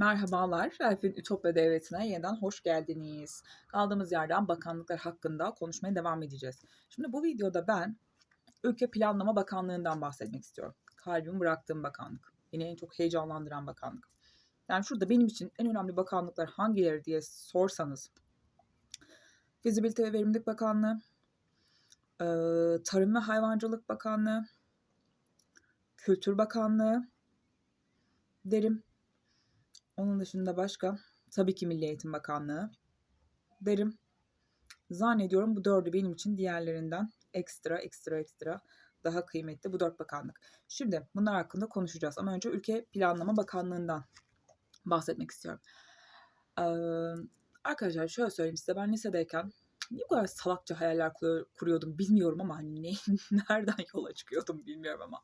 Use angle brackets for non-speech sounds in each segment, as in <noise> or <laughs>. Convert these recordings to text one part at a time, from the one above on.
Merhabalar, Elfin Ütopya Devleti'ne yeniden hoş geldiniz. Kaldığımız yerden bakanlıklar hakkında konuşmaya devam edeceğiz. Şimdi bu videoda ben Ülke Planlama Bakanlığı'ndan bahsetmek istiyorum. Kalbimi bıraktığım bakanlık. Beni en çok heyecanlandıran bakanlık. Yani şurada benim için en önemli bakanlıklar hangileri diye sorsanız. Fizibilite ve Verimlilik Bakanlığı, Tarım ve Hayvancılık Bakanlığı, Kültür Bakanlığı derim. Onun dışında başka tabii ki Milli Eğitim Bakanlığı derim. Zannediyorum bu dördü benim için diğerlerinden ekstra ekstra ekstra daha kıymetli bu dört bakanlık. Şimdi bunlar hakkında konuşacağız ama önce Ülke Planlama Bakanlığı'ndan bahsetmek istiyorum. Ee, arkadaşlar şöyle söyleyeyim size ben lisedeyken niye bu kadar salakça hayaller kuruyor- kuruyordum bilmiyorum ama hani ne, <laughs> nereden yola çıkıyordum bilmiyorum ama.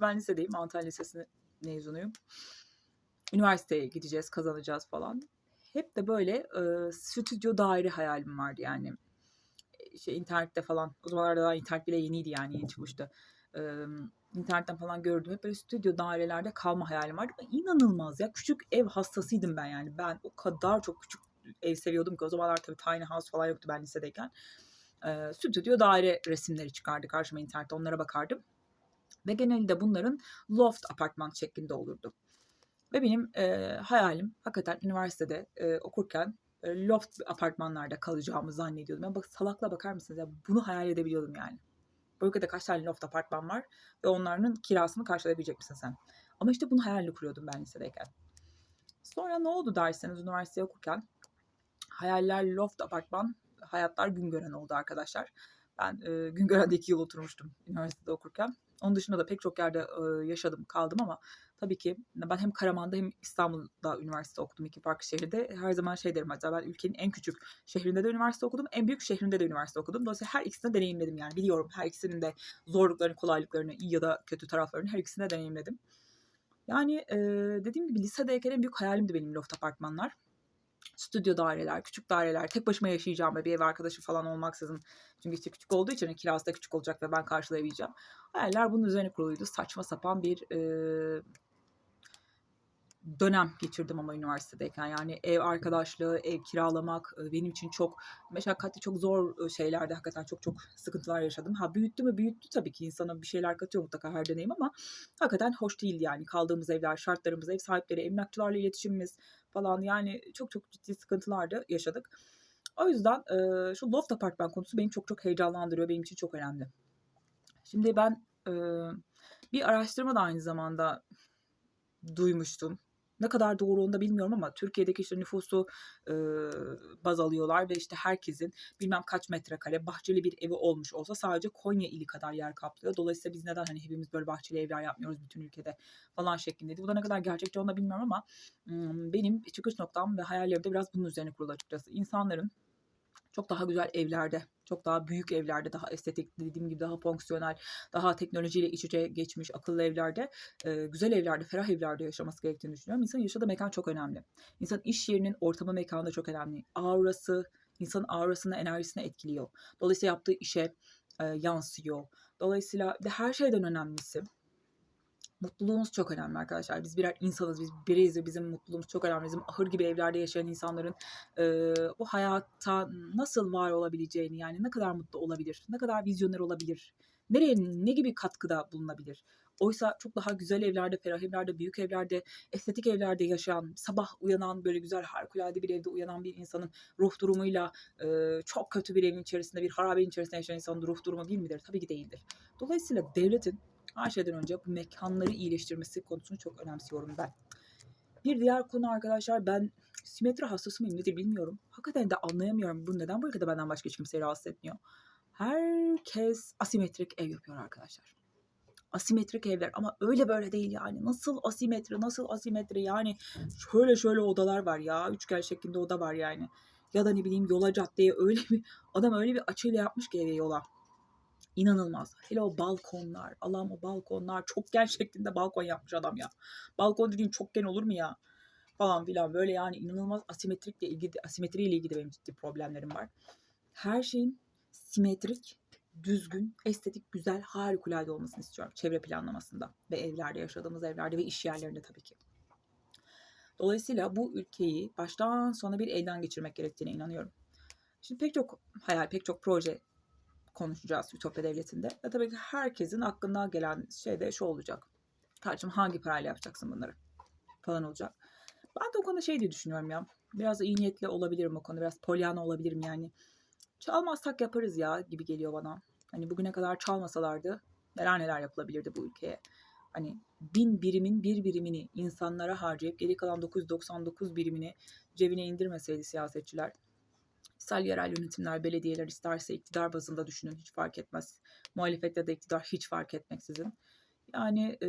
Ben lisedeyim Antalya Lisesi mezunuyum üniversiteye gideceğiz, kazanacağız falan. Hep de böyle e, stüdyo daire hayalim vardı yani. E, Şey internette falan, o zamanlarda daha internet bile yeniydi yani yeni çıkmıştı. E, internetten falan gördüm. Hep böyle stüdyo dairelerde kalma hayalim vardı. İnanılmaz ya. Küçük ev hastasıydım ben yani. Ben o kadar çok küçük ev seviyordum ki o zamanlar tabii tiny house falan yoktu ben lisedeyken. E, stüdyo daire resimleri çıkardı karşıma internette. Onlara bakardım. Ve genelde bunların loft apartman şeklinde olurdu. Ve benim e, hayalim hakikaten üniversitede e, okurken e, loft apartmanlarda kalacağımı zannediyordum. Ya bak salakla bakar mısınız ya bunu hayal edebiliyordum yani. Bu ülkede kaç tane loft apartman var ve onların kirasını karşılayabilecek misin sen? Ama işte bunu hayalini kuruyordum ben lisedeyken. Sonra ne oldu derseniz üniversite okurken hayaller loft apartman, hayatlar gün gören oldu arkadaşlar. Ben e, Güngören'de iki yıl oturmuştum üniversitede okurken. Onun dışında da pek çok yerde e, yaşadım, kaldım ama tabii ki ben hem Karaman'da hem İstanbul'da üniversite okudum iki farklı şehirde. Her zaman şey derim hatta ben ülkenin en küçük şehrinde de üniversite okudum, en büyük şehrinde de üniversite okudum. Dolayısıyla her ikisini de deneyimledim yani biliyorum her ikisinin de zorluklarını, kolaylıklarını, iyi ya da kötü taraflarını her ikisini de deneyimledim. Yani e, dediğim gibi lisedeyken en büyük hayalimdi benim loft apartmanlar stüdyo daireler, küçük daireler, tek başıma yaşayacağım ve bir ev arkadaşı falan olmaksızın. Çünkü işte küçük olduğu için hani kirası da küçük olacak ve ben karşılayabileceğim. Hayaller bunun üzerine kuruluydu. Saçma sapan bir e, dönem geçirdim ama üniversitedeyken. Yani ev arkadaşlığı, ev kiralamak e, benim için çok meşakkatli, çok zor e, şeylerdi. Hakikaten çok çok sıkıntılar yaşadım. Ha büyüttü mü? Büyüttü tabii ki. insana bir şeyler katıyor mutlaka her deneyim ama hakikaten hoş değildi yani. Kaldığımız evler, şartlarımız, ev sahipleri, emlakçılarla iletişimimiz falan yani çok çok ciddi sıkıntılar da yaşadık. O yüzden e, şu loft apartman konusu beni çok çok heyecanlandırıyor. Benim için çok önemli. Şimdi ben bir araştırma da aynı zamanda duymuştum. Ne kadar doğru onu da bilmiyorum ama Türkiye'deki işte nüfusu e, baz alıyorlar ve işte herkesin bilmem kaç metrekare bahçeli bir evi olmuş olsa sadece Konya ili kadar yer kaplıyor. Dolayısıyla biz neden hani hepimiz böyle bahçeli evler yapmıyoruz bütün ülkede falan şeklindeydi. Bu da ne kadar gerçekçi onu da bilmiyorum ama benim çıkış noktam ve hayallerim de biraz bunun üzerine kurulu açıkçası. İnsanların çok daha güzel evlerde, çok daha büyük evlerde, daha estetik, dediğim gibi daha fonksiyonel, daha teknolojiyle iç içe geçmiş akıllı evlerde, e, güzel evlerde, ferah evlerde yaşaması gerektiğini düşünüyorum. İnsanın yaşadığı mekan çok önemli. İnsanın iş yerinin ortamı, mekanı da çok önemli. Aurası, insanın aurasını, enerjisini etkiliyor. Dolayısıyla yaptığı işe e, yansıyor. Dolayısıyla de her şeyden önemlisi mutluluğumuz çok önemli arkadaşlar. Biz birer insanız, biz bireyiz ve bizim mutluluğumuz çok önemli. Bizim ahır gibi evlerde yaşayan insanların e, bu hayatta nasıl var olabileceğini yani ne kadar mutlu olabilir, ne kadar vizyoner olabilir, nereye ne gibi katkıda bulunabilir. Oysa çok daha güzel evlerde, ferah evlerde, büyük evlerde, estetik evlerde yaşayan, sabah uyanan böyle güzel harikulade bir evde uyanan bir insanın ruh durumuyla e, çok kötü bir evin içerisinde, bir harabenin içerisinde yaşayan insanın ruh durumu bir midir? Tabii ki değildir. Dolayısıyla devletin her şeyden önce bu mekanları iyileştirmesi konusunu çok önemsiyorum ben. Bir diğer konu arkadaşlar ben simetri hastası mıyım nedir bilmiyorum. Hakikaten de anlayamıyorum bu neden bu ülkede benden başka hiç kimseyi rahatsız etmiyor. Herkes asimetrik ev yapıyor arkadaşlar. Asimetrik evler ama öyle böyle değil yani. Nasıl asimetri nasıl asimetri yani şöyle şöyle odalar var ya. Üçgen şeklinde oda var yani. Ya da ne bileyim yola caddeye öyle bir adam öyle bir açıyla yapmış ki eve yola. İnanılmaz. Hele o balkonlar. Allah'ım o balkonlar. Çokgen şeklinde balkon yapmış adam ya. Balkon dediğin çokgen olur mu ya? Falan filan. Böyle yani inanılmaz asimetrikle ilgili, asimetriyle ilgili benim ciddi problemlerim var. Her şeyin simetrik, düzgün, estetik, güzel, harikulade olmasını istiyorum. Çevre planlamasında ve evlerde yaşadığımız evlerde ve iş yerlerinde tabii ki. Dolayısıyla bu ülkeyi baştan sona bir elden geçirmek gerektiğine inanıyorum. Şimdi pek çok hayal, pek çok proje konuşacağız Ütopya Devleti'nde. Ve tabii ki herkesin aklına gelen şey de şu olacak. Kardeşim hangi parayla yapacaksın bunları? Falan olacak. Ben de o konuda şey diye düşünüyorum ya. Biraz iyi niyetli olabilirim o konuda. Biraz polyana olabilirim yani. Çalmazsak yaparız ya gibi geliyor bana. Hani bugüne kadar çalmasalardı neler neler yapılabilirdi bu ülkeye. Hani bin birimin bir birimini insanlara harcayıp geri kalan 999 birimini cebine indirmeseydi siyasetçiler. İster yerel yönetimler, belediyeler isterse iktidar bazında düşünün hiç fark etmez. Muhalefet ya da iktidar hiç fark etmeksizin. Yani e,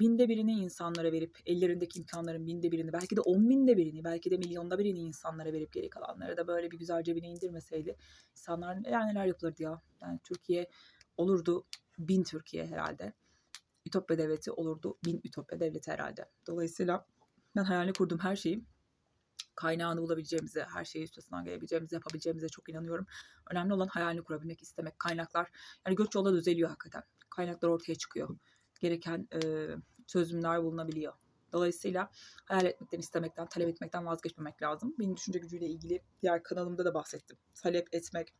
binde birini insanlara verip ellerindeki imkanların binde birini belki de on binde birini belki de milyonda birini insanlara verip geri kalanları da böyle bir güzel cebine indirmeseydi insanlar neler neler yapılırdı ya. Yani Türkiye olurdu bin Türkiye herhalde. Ütopya devleti olurdu bin Ütopya devleti herhalde. Dolayısıyla ben hayalini kurduğum her şeyi kaynağını bulabileceğimize, her şeyi üstesinden gelebileceğimize, yapabileceğimize çok inanıyorum. Önemli olan hayalini kurabilmek, istemek, kaynaklar. Yani göç yolda düzeliyor hakikaten. Kaynaklar ortaya çıkıyor. Gereken e, çözümler bulunabiliyor. Dolayısıyla hayal etmekten, istemekten, talep etmekten vazgeçmemek lazım. Benim düşünce gücüyle ilgili diğer kanalımda da bahsettim. Talep etmek,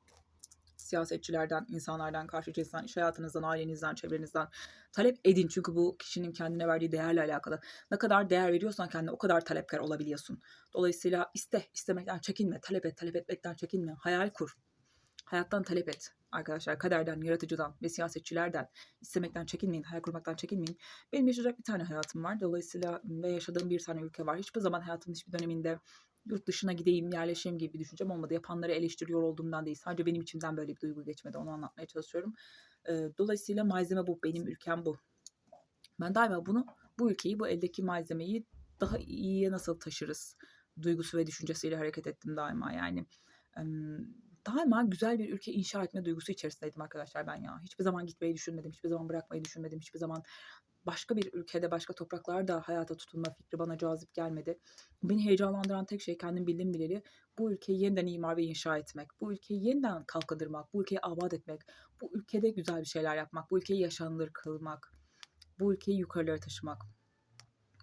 siyasetçilerden, insanlardan, karşı cinsten, iş hayatınızdan, ailenizden, çevrenizden talep edin. Çünkü bu kişinin kendine verdiği değerle alakalı. Ne kadar değer veriyorsan kendine o kadar talepkar olabiliyorsun. Dolayısıyla iste, istemekten çekinme, talep et, talep etmekten çekinme, hayal kur. Hayattan talep et arkadaşlar. Kaderden, yaratıcıdan ve siyasetçilerden istemekten çekinmeyin, hayal kurmaktan çekinmeyin. Benim yaşayacak bir tane hayatım var. Dolayısıyla ve yaşadığım bir tane ülke var. Hiçbir zaman hayatımın hiçbir döneminde yurt dışına gideyim, yerleşeyim gibi bir düşüncem olmadı. Yapanları eleştiriyor olduğumdan değil. Sadece benim içimden böyle bir duygu geçmedi. Onu anlatmaya çalışıyorum. Dolayısıyla malzeme bu. Benim ülkem bu. Ben daima bunu, bu ülkeyi, bu eldeki malzemeyi daha iyiye nasıl taşırız duygusu ve düşüncesiyle hareket ettim daima. Yani daima güzel bir ülke inşa etme duygusu içerisindeydim arkadaşlar ben ya. Hiçbir zaman gitmeyi düşünmedim. Hiçbir zaman bırakmayı düşünmedim. Hiçbir zaman başka bir ülkede, başka topraklarda hayata tutunma fikri bana cazip gelmedi. Beni heyecanlandıran tek şey kendim bildim bileli bu ülkeyi yeniden imar ve inşa etmek, bu ülkeyi yeniden kalkındırmak, bu ülkeyi abad etmek, bu ülkede güzel bir şeyler yapmak, bu ülkeyi yaşanılır kılmak, bu ülkeyi yukarılara taşımak.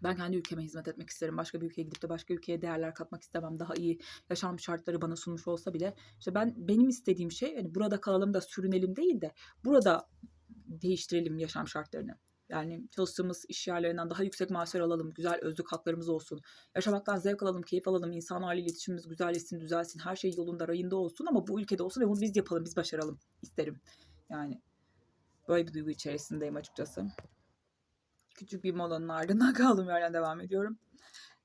Ben kendi ülkeme hizmet etmek isterim. Başka bir ülkeye gidip de başka ülkeye değerler katmak istemem. Daha iyi yaşam şartları bana sunmuş olsa bile. İşte ben benim istediğim şey hani burada kalalım da sürünelim değil de burada değiştirelim yaşam şartlarını. Yani çalıştığımız iş yerlerinden daha yüksek maaşlar alalım, güzel özlük haklarımız olsun. Yaşamaktan zevk alalım, keyif alalım, insanlarla iletişimimiz güzelleşsin, düzelsin, her şey yolunda, rayında olsun ama bu ülkede olsun ve bunu biz yapalım, biz başaralım isterim. Yani böyle bir duygu içerisindeyim açıkçası. Küçük bir molanın ardından <laughs> kaldığım yerden devam ediyorum.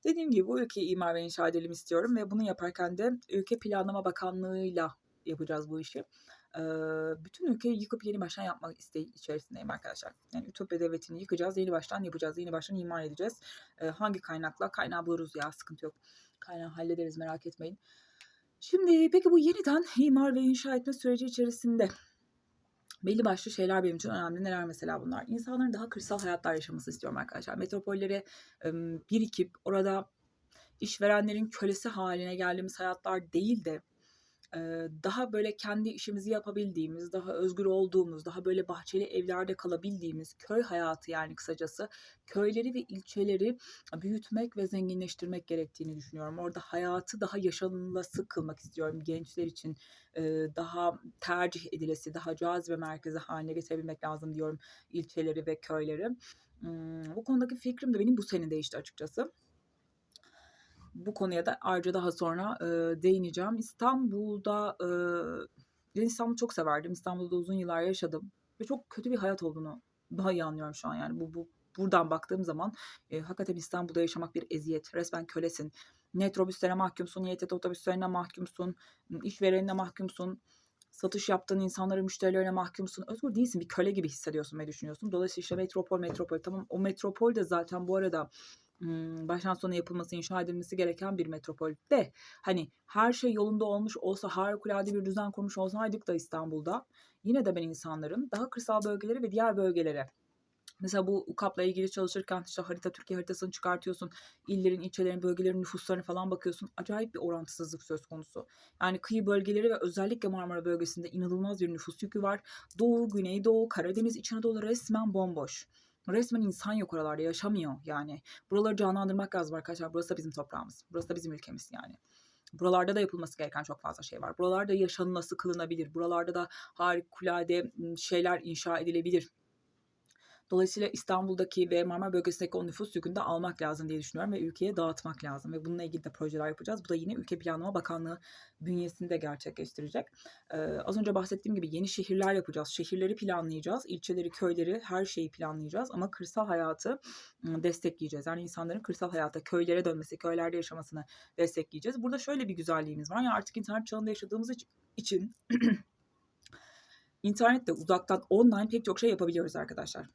Dediğim gibi bu ülkeyi imar ve inşa edelim istiyorum ve bunu yaparken de Ülke Planlama Bakanlığı'yla yapacağız bu işi bütün ülkeyi yıkıp yeni baştan yapmak isteği içerisindeyim arkadaşlar. Yani Ütopya devletini yıkacağız, yeni baştan yapacağız, yeni baştan imar edeceğiz. hangi kaynakla? Kaynağı buluruz ya, sıkıntı yok. Kaynağı hallederiz, merak etmeyin. Şimdi peki bu yeniden imar ve inşa etme süreci içerisinde belli başlı şeyler benim için önemli. Neler mesela bunlar? İnsanların daha kırsal hayatlar yaşaması istiyorum arkadaşlar. Metropollere birikip orada işverenlerin kölesi haline geldiğimiz hayatlar değil de daha böyle kendi işimizi yapabildiğimiz, daha özgür olduğumuz, daha böyle bahçeli evlerde kalabildiğimiz köy hayatı yani kısacası köyleri ve ilçeleri büyütmek ve zenginleştirmek gerektiğini düşünüyorum. Orada hayatı daha yaşanılası kılmak istiyorum gençler için. Daha tercih edilesi, daha cazibe merkezi haline getirebilmek lazım diyorum ilçeleri ve köyleri. Bu konudaki fikrim de benim bu sene değişti açıkçası bu konuya da ayrıca daha sonra e, değineceğim. İstanbul'da e, ben İstanbul'u çok severdim. İstanbul'da uzun yıllar yaşadım ve çok kötü bir hayat olduğunu daha iyi anlıyorum şu an yani bu, bu buradan baktığım zaman e, hakikaten İstanbul'da yaşamak bir eziyet. Resmen kölesin. Metrobüslere mahkumsun, YTT otobüslerine mahkumsun, işverenine mahkumsun, satış yaptığın insanlara, müşterilerine mahkumsun. Özgür değilsin, bir köle gibi hissediyorsun ve düşünüyorsun. Dolayısıyla işte metropol, metropol. Tamam o metropol de zaten bu arada baştan sona yapılması, inşa edilmesi gereken bir metropolde hani her şey yolunda olmuş olsa harikulade bir düzen kurmuş olsaydık da İstanbul'da yine de ben insanların daha kırsal bölgeleri ve diğer bölgelere Mesela bu UKAP'la ilgili çalışırken işte harita Türkiye haritasını çıkartıyorsun. illerin, ilçelerin, bölgelerin nüfuslarına falan bakıyorsun. Acayip bir orantısızlık söz konusu. Yani kıyı bölgeleri ve özellikle Marmara bölgesinde inanılmaz bir nüfus yükü var. Doğu, Güneydoğu, Karadeniz, İç Anadolu resmen bomboş. Resmen insan yok oralarda yaşamıyor yani. Buraları canlandırmak lazım arkadaşlar. Burası da bizim toprağımız. Burası da bizim ülkemiz yani. Buralarda da yapılması gereken çok fazla şey var. Buralarda yaşanılması kılınabilir. Buralarda da harikulade şeyler inşa edilebilir. Dolayısıyla İstanbul'daki ve Marmara bölgesindeki o nüfus yükünü de almak lazım diye düşünüyorum ve ülkeye dağıtmak lazım. Ve bununla ilgili de projeler yapacağız. Bu da yine Ülke Planlama Bakanlığı bünyesinde gerçekleştirecek. Ee, az önce bahsettiğim gibi yeni şehirler yapacağız. Şehirleri planlayacağız. ilçeleri, köyleri, her şeyi planlayacağız. Ama kırsal hayatı destekleyeceğiz. Yani insanların kırsal hayata, köylere dönmesi, köylerde yaşamasını destekleyeceğiz. Burada şöyle bir güzelliğimiz var. Yani artık internet çağında yaşadığımız için <clears throat> internette uzaktan online pek çok şey yapabiliyoruz arkadaşlar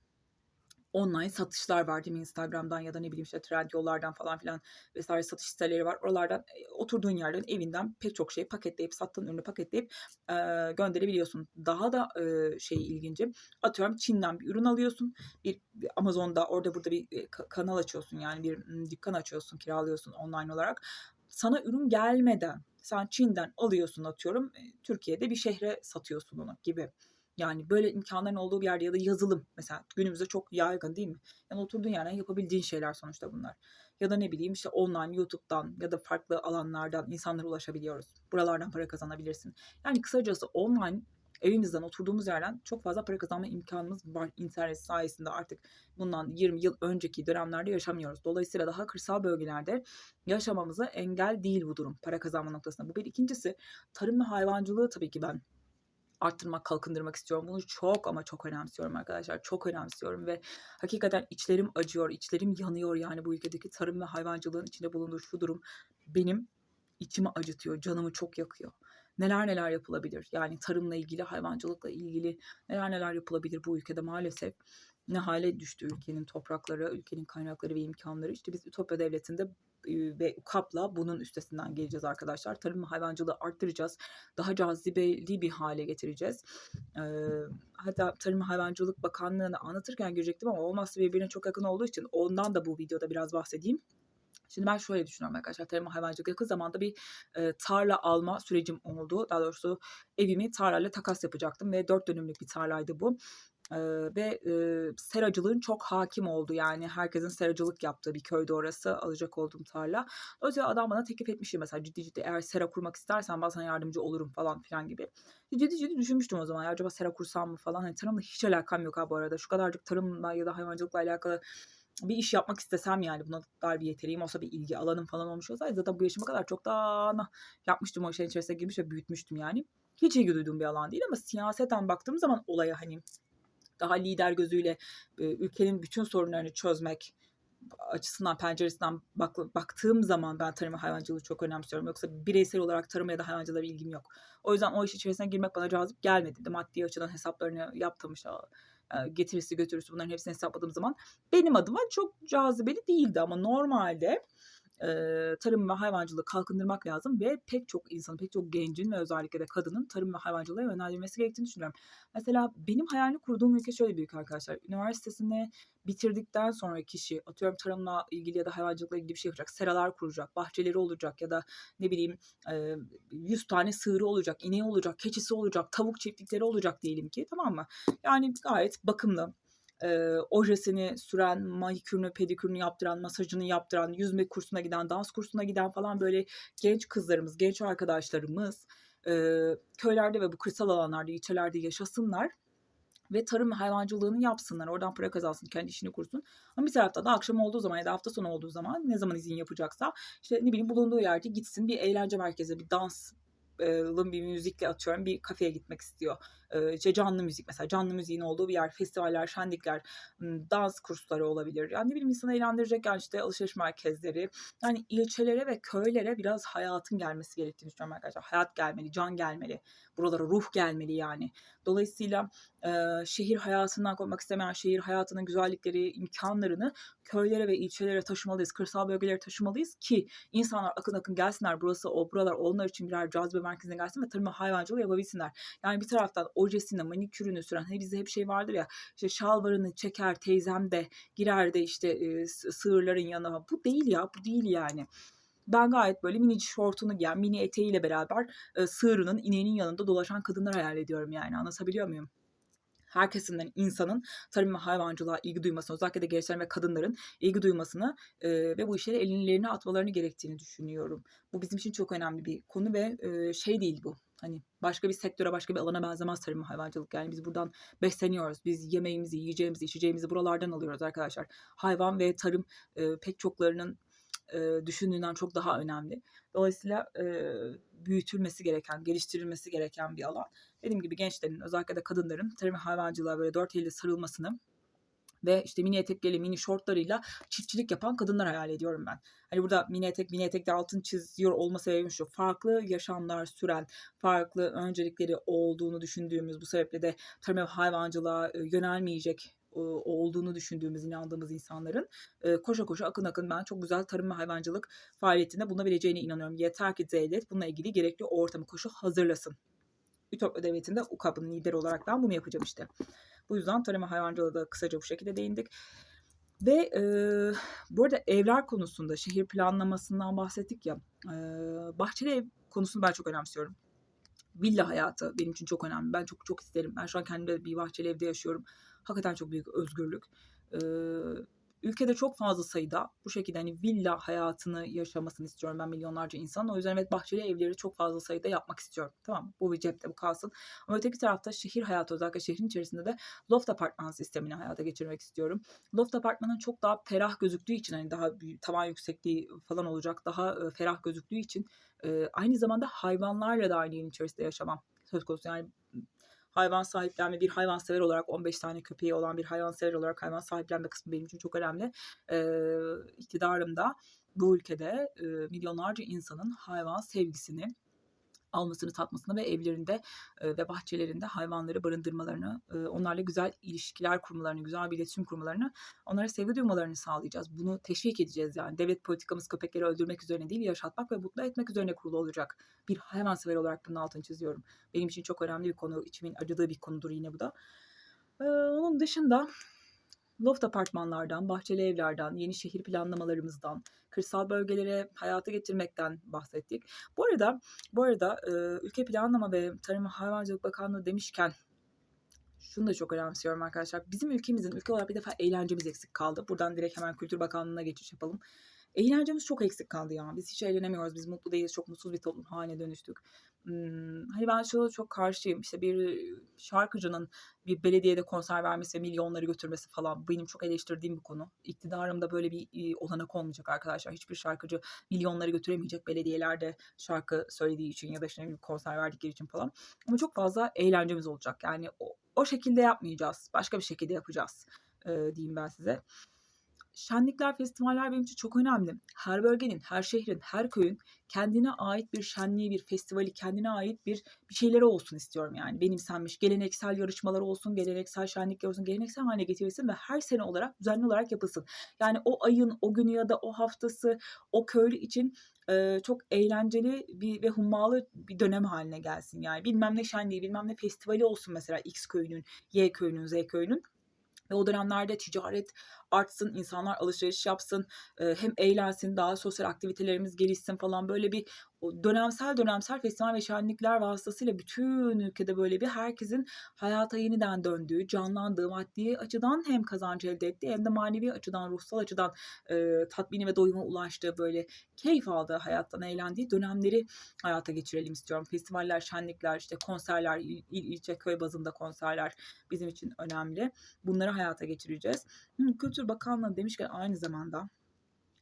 online satışlar var değil mi Instagram'dan ya da ne bileyim işte Trendyol'lardan falan filan vesaire satış siteleri var. Oralardan e, oturduğun yerden evinden pek çok şey paketleyip sattığın ürünü paketleyip e, gönderebiliyorsun. Daha da e, şey ilginci atıyorum Çin'den bir ürün alıyorsun. Bir, Amazon'da orada burada bir e, kanal açıyorsun yani bir dükkan açıyorsun kiralıyorsun online olarak. Sana ürün gelmeden sen Çin'den alıyorsun atıyorum Türkiye'de bir şehre satıyorsun onu gibi. Yani böyle imkanların olduğu bir yerde ya da yazılım mesela günümüzde çok yaygın değil mi? Yani oturduğun yerden yapabildiğin şeyler sonuçta bunlar. Ya da ne bileyim işte online YouTube'dan ya da farklı alanlardan insanlara ulaşabiliyoruz. Buralardan para kazanabilirsin. Yani kısacası online evimizden oturduğumuz yerden çok fazla para kazanma imkanımız var internet sayesinde artık bundan 20 yıl önceki dönemlerde yaşamıyoruz. Dolayısıyla daha kırsal bölgelerde yaşamamıza engel değil bu durum para kazanma noktasında. Bu bir ikincisi tarım ve hayvancılığı tabii ki ben arttırmak, kalkındırmak istiyorum. Bunu çok ama çok önemsiyorum arkadaşlar. Çok önemsiyorum ve hakikaten içlerim acıyor, içlerim yanıyor. Yani bu ülkedeki tarım ve hayvancılığın içinde bulunduğu şu durum benim içimi acıtıyor, canımı çok yakıyor. Neler neler yapılabilir? Yani tarımla ilgili, hayvancılıkla ilgili neler neler yapılabilir bu ülkede maalesef ne hale düştü ülkenin toprakları, ülkenin kaynakları ve imkanları. İşte biz Ütopya Devleti'nde ve UKAP'la bunun üstesinden geleceğiz arkadaşlar. Tarım ve hayvancılığı arttıracağız. Daha cazibeli bir hale getireceğiz. Ee, hatta Tarım ve Hayvancılık Bakanlığı'nı anlatırken görecektim ama olmazsa birbirine çok yakın olduğu için ondan da bu videoda biraz bahsedeyim. Şimdi ben şöyle düşünüyorum arkadaşlar. Tarım hayvancılık yakın zamanda bir e, tarla alma sürecim oldu. Daha doğrusu evimi tarlayla takas yapacaktım ve dört dönümlük bir tarlaydı bu ve e, seracılığın çok hakim oldu. Yani herkesin seracılık yaptığı bir köyde orası alacak olduğum tarla. Özel adam bana teklif etmişti mesela ciddi ciddi eğer sera kurmak istersen ben sana yardımcı olurum falan filan gibi. Ciddi ciddi düşünmüştüm o zaman ya acaba sera kursam mı falan. Hani tarımla hiç alakam yok ha bu arada. Şu kadarcık tarımla ya da hayvancılıkla alakalı bir iş yapmak istesem yani buna dair bir yeteneğim olsa bir ilgi alanım falan olmuş olsaydı zaten bu yaşıma kadar çok daha yapmıştım o işin içerisine girmiş ve büyütmüştüm yani. Hiç ilgi duyduğum bir alan değil ama siyaseten baktığım zaman olaya hani daha lider gözüyle e, ülkenin bütün sorunlarını çözmek açısından penceresinden bak, baktığım zaman ben tarım ve hayvancılığı çok önemsiyorum. Yoksa bireysel olarak tarım ya da hayvancılığa ilgim yok. O yüzden o iş içerisine girmek bana cazip gelmedi. De maddi açıdan hesaplarını yaptım işte getirisi götürüsü bunların hepsini hesapladığım zaman benim adıma çok cazibeli değildi ama normalde tarım ve hayvancılığı kalkındırmak lazım ve pek çok insanın, pek çok gencin ve özellikle de kadının tarım ve hayvancılığa yönelmesi gerektiğini düşünüyorum. Mesela benim hayalini kurduğum ülke şöyle büyük arkadaşlar. Üniversitesini bitirdikten sonra kişi atıyorum tarımla ilgili ya da hayvancılıkla ilgili bir şey yapacak. Seralar kuracak, bahçeleri olacak ya da ne bileyim 100 tane sığırı olacak, ineği olacak, keçisi olacak, tavuk çiftlikleri olacak diyelim ki tamam mı? Yani gayet bakımlı, e, ojesini süren, manikürünü, pedikürünü yaptıran, masajını yaptıran, yüzme kursuna giden, dans kursuna giden falan böyle genç kızlarımız, genç arkadaşlarımız e, köylerde ve bu kırsal alanlarda, ilçelerde yaşasınlar ve tarım ve hayvancılığını yapsınlar. Oradan para kazansın, kendi işini kursun. Ama bir taraftan da akşam olduğu zaman ya da hafta sonu olduğu zaman ne zaman izin yapacaksa işte ne bileyim bulunduğu yerde gitsin bir eğlence merkezi, bir dans bir müzikle atıyorum bir kafeye gitmek istiyor. İşte canlı müzik mesela canlı müziğin olduğu bir yer, festivaller, şenlikler, dans kursları olabilir. Yani ne bileyim insanı eğlendirecek yani işte alışveriş merkezleri. Yani ilçelere ve köylere biraz hayatın gelmesi gerektiğini düşünüyorum arkadaşlar. Hayat gelmeli, can gelmeli. Buralara ruh gelmeli yani. Dolayısıyla e, şehir hayatından kopmak istemeyen şehir hayatının güzellikleri, imkanlarını köylere ve ilçelere taşımalıyız. Kırsal bölgelere taşımalıyız ki insanlar akın akın gelsinler. Burası o, buralar onlar için birer cazibe merkezine gelsin ve tarım hayvancılığı yapabilsinler. Yani bir taraftan ojesini, manikürünü süren, hani bizde hep şey vardır ya işte şalvarını çeker teyzem de girer de işte e, sığırların yanına. Bu değil ya bu değil yani. Ben gayet böyle mini şortunu giyen, mini eteğiyle beraber e, sığırının, ineğinin yanında dolaşan kadınlar hayal ediyorum yani. Anlatabiliyor muyum? herkesinden insanın tarım ve hayvancılığa ilgi duymasını, özellikle de gençlerin ve kadınların ilgi duymasını e, ve bu işleri ellerine atmalarını gerektiğini düşünüyorum. Bu bizim için çok önemli bir konu ve e, şey değil bu. Hani başka bir sektöre, başka bir alana benzemez tarım ve hayvancılık. Yani biz buradan besleniyoruz. Biz yemeğimizi, yiyeceğimizi, içeceğimizi buralardan alıyoruz arkadaşlar. Hayvan ve tarım e, pek çoklarının e, düşündüğünden çok daha önemli. Dolayısıyla e, büyütülmesi gereken, geliştirilmesi gereken bir alan. Dediğim gibi gençlerin, özellikle de kadınların tarım hayvancılığa böyle dört elle sarılmasını ve işte mini etekleriyle, mini şortlarıyla çiftçilik yapan kadınlar hayal ediyorum ben. Hani burada mini etek, mini etekte altın çiziyor olma sebebim şu. Farklı yaşamlar süren, farklı öncelikleri olduğunu düşündüğümüz bu sebeple de tarım ve hayvancılığa yönelmeyecek olduğunu düşündüğümüz, inandığımız insanların koşa koşa akın akın ben çok güzel tarım ve hayvancılık faaliyetinde bulunabileceğine inanıyorum. Yeter ki devlet bununla ilgili gerekli ortamı koşu hazırlasın. Ütopya Devleti'nde UKAP'ın lideri olarak ben bunu yapacağım işte. Bu yüzden tarım ve hayvancılığa da kısaca bu şekilde değindik. Ve e, bu arada evler konusunda şehir planlamasından bahsettik ya. E, bahçeli ev konusunu ben çok önemsiyorum. Villa hayatı benim için çok önemli. Ben çok çok isterim. Ben şu an kendimde bir bahçeli evde yaşıyorum. Hakikaten çok büyük özgürlük. E, ülkede çok fazla sayıda bu şekilde hani villa hayatını yaşamasını istiyorum ben milyonlarca insan. O yüzden evet bahçeli evleri çok fazla sayıda yapmak istiyorum. Tamam bu bir cepte bu kalsın. Ama öteki tarafta şehir hayatı özellikle şehrin içerisinde de loft apartman sistemini hayata geçirmek istiyorum. Loft apartmanın çok daha ferah gözüktüğü için hani daha tavan yüksekliği falan olacak daha e, ferah gözüktüğü için e, aynı zamanda hayvanlarla da aynı yerin içerisinde yaşamam söz konusu. Yani hayvan sahiplenme bir hayvan sever olarak 15 tane köpeği olan bir hayvan sever olarak hayvan sahiplenme kısmı benim için çok önemli. Ee, iktidarımda bu ülkede e, milyonlarca insanın hayvan sevgisini almasını, tatmasını ve evlerinde e, ve bahçelerinde hayvanları barındırmalarını, e, onlarla güzel ilişkiler kurmalarını, güzel bir iletişim kurmalarını, onlara sevgi duymalarını sağlayacağız. Bunu teşvik edeceğiz yani. Devlet politikamız köpekleri öldürmek üzerine değil, yaşatmak ve mutlu etmek üzerine kurulu olacak. Bir hayvansever olarak bunun altını çiziyorum. Benim için çok önemli bir konu, içimin acıdığı bir konudur yine bu da. Ee, onun dışında loft apartmanlardan, bahçeli evlerden, yeni şehir planlamalarımızdan, kırsal bölgelere hayata getirmekten bahsettik. Bu arada bu arada e, ülke planlama ve Tarım Hayvancılık Bakanlığı demişken şunu da çok önemsiyorum arkadaşlar. Bizim ülkemizin ülke olarak bir defa eğlencemiz eksik kaldı. Buradan direkt hemen Kültür Bakanlığı'na geçiş yapalım. Eğlencemiz çok eksik kaldı ya. Biz hiç eğlenemiyoruz. Biz mutlu değiliz. Çok mutsuz bir toplum haline dönüştük. Hani ben şuna çok karşıyım. İşte bir şarkıcının bir belediyede konser vermesi ve milyonları götürmesi falan benim çok eleştirdiğim bir konu. İktidarımda böyle bir olanak olmayacak arkadaşlar. Hiçbir şarkıcı milyonları götüremeyecek belediyelerde şarkı söylediği için ya da işte bir konser verdikleri için falan. Ama çok fazla eğlencemiz olacak. Yani o, o şekilde yapmayacağız. Başka bir şekilde yapacağız e, diyeyim ben size şenlikler, festivaller benim için çok önemli. Her bölgenin, her şehrin, her köyün kendine ait bir şenliği, bir festivali, kendine ait bir bir şeyleri olsun istiyorum yani. Benimsenmiş geleneksel yarışmalar olsun, geleneksel şenlikler olsun, geleneksel haline getirilsin ve her sene olarak düzenli olarak yapılsın. Yani o ayın, o günü ya da o haftası o köylü için e, çok eğlenceli bir ve hummalı bir dönem haline gelsin. Yani bilmem ne şenliği, bilmem ne festivali olsun mesela X köyünün, Y köyünün, Z köyünün. Ve o dönemlerde ticaret artsın, insanlar alışveriş yapsın, hem eğlensin, daha sosyal aktivitelerimiz gelişsin falan böyle bir dönemsel dönemsel festival ve şenlikler vasıtasıyla bütün ülkede böyle bir herkesin hayata yeniden döndüğü, canlandığı, maddi açıdan hem kazanç elde ettiği hem de manevi açıdan, ruhsal açıdan e, tatmini ve doyuma ulaştığı böyle keyif aldığı, hayattan eğlendiği dönemleri hayata geçirelim istiyorum. Festivaller, şenlikler, işte konserler, il, il ilçe, köy bazında konserler bizim için önemli. Bunları hayata geçireceğiz. Kültür Bakanlığı demişken aynı zamanda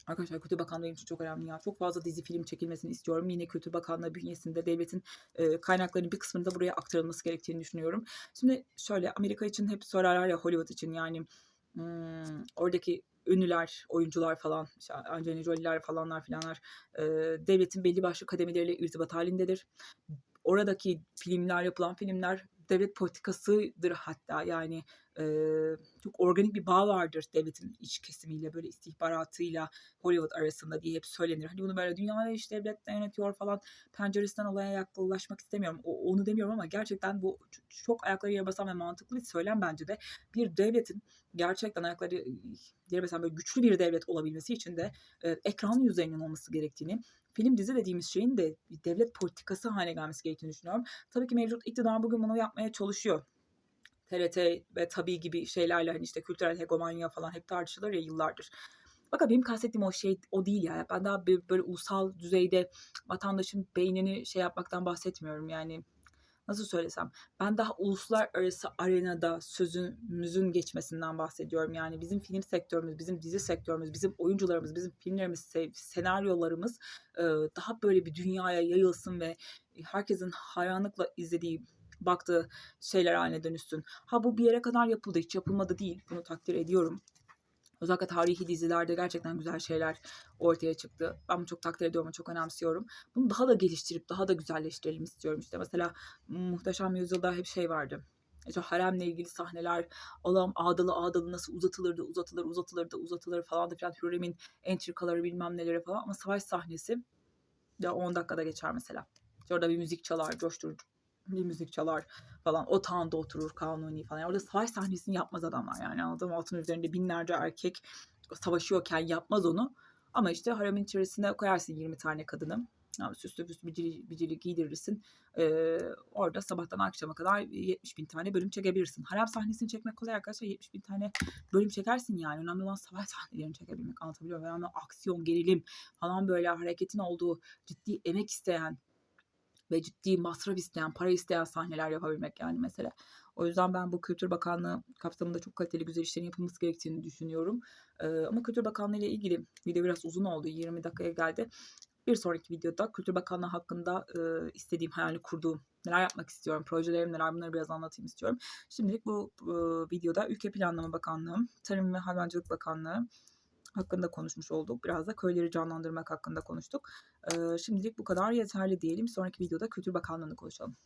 Arkadaşlar Kültür Bakanlığı benim için çok önemli ya. Çok fazla dizi film çekilmesini istiyorum. Yine Kültür Bakanlığı bünyesinde devletin e, kaynaklarının bir kısmının da buraya aktarılması gerektiğini düşünüyorum. Şimdi şöyle Amerika için hep sorarlar ya Hollywood için yani hmm, oradaki ünlüler, oyuncular falan, işte Angelina Jolie'ler falanlar filanlar e, devletin belli başlı kademeleriyle irtibat halindedir. Oradaki filmler, yapılan filmler devlet politikasıdır hatta yani e, çok organik bir bağ vardır devletin iç kesimiyle böyle istihbaratıyla Hollywood arasında diye hep söylenir. Hani bunu böyle dünyada işte devlet yönetiyor falan penceresinden olaya yaklaşmak istemiyorum. O, onu demiyorum ama gerçekten bu çok ayakları yere basan ve mantıklı bir söylem bence de bir devletin gerçekten ayakları yere basan böyle güçlü bir devlet olabilmesi için de e, ekran yüzeyinin olması gerektiğini film dizi dediğimiz şeyin de devlet politikası haline gelmesi gerektiğini düşünüyorum. Tabii ki mevcut iktidar bugün bunu yapmaya çalışıyor TRT ve tabii gibi şeylerle hani işte kültürel hegemonya falan hep tartışılır ya yıllardır. Fakat benim kastettiğim o şey o değil ya. Ben daha bir- böyle ulusal düzeyde vatandaşın beynini şey yapmaktan bahsetmiyorum. Yani nasıl söylesem ben daha uluslararası arenada sözümüzün geçmesinden bahsediyorum. Yani bizim film sektörümüz, bizim dizi sektörümüz, bizim oyuncularımız, bizim filmlerimiz, se- senaryolarımız daha böyle bir dünyaya yayılsın ve herkesin hayranlıkla izlediği, baktığı şeyler haline dönüşsün. Ha bu bir yere kadar yapıldı, hiç yapılmadı değil. Bunu takdir ediyorum. Özellikle tarihi dizilerde gerçekten güzel şeyler ortaya çıktı. Ben bunu çok takdir ediyorum çok önemsiyorum. Bunu daha da geliştirip daha da güzelleştirelim istiyorum. İşte mesela Muhteşem Yüzyılda hep şey vardı. İşte haremle ilgili sahneler, Allah'ım ağdalı ağdalı nasıl uzatılırdı, uzatılır, uzatılırdı, uzatılır falan da filan. Hürrem'in entrikaları bilmem neleri falan. Ama savaş sahnesi ya 10 dakikada geçer mesela. İşte orada bir müzik çalar, coşturucu bir müzik çalar falan. O tağında oturur kanuni falan. Orada savaş sahnesini yapmaz adamlar yani anladın? Altın üzerinde binlerce erkek savaşıyorken yapmaz onu. Ama işte haremin içerisine koyarsın 20 tane kadını. Yani süslü püslü bicili, bicili giydirirsin. Ee, orada sabahtan akşama kadar 70 bin tane bölüm çekebilirsin. Harem sahnesini çekmek kolay arkadaşlar. 70 bin tane bölüm çekersin yani. Önemli olan savaş sahnelerini çekebilmek. Anlatabiliyor muyum? Önemli aksiyon, gerilim falan böyle hareketin olduğu ciddi emek isteyen ve ciddi masraf isteyen, para isteyen sahneler yapabilmek yani mesela. O yüzden ben bu Kültür Bakanlığı kapsamında çok kaliteli güzel işlerin yapılması gerektiğini düşünüyorum. Ee, ama Kültür Bakanlığı ile ilgili video biraz uzun oldu. 20 dakikaya geldi. Bir sonraki videoda Kültür Bakanlığı hakkında e, istediğim, hayali kurduğum, neler yapmak istiyorum, projelerim neler bunları biraz anlatayım istiyorum. Şimdilik bu e, videoda Ülke Planlama Bakanlığı, Tarım ve Hayvancılık Bakanlığı hakkında konuşmuş olduk. Biraz da köyleri canlandırmak hakkında konuştuk. Şimdilik bu kadar yeterli diyelim. Sonraki videoda Kültür Bakanlığı'nı konuşalım.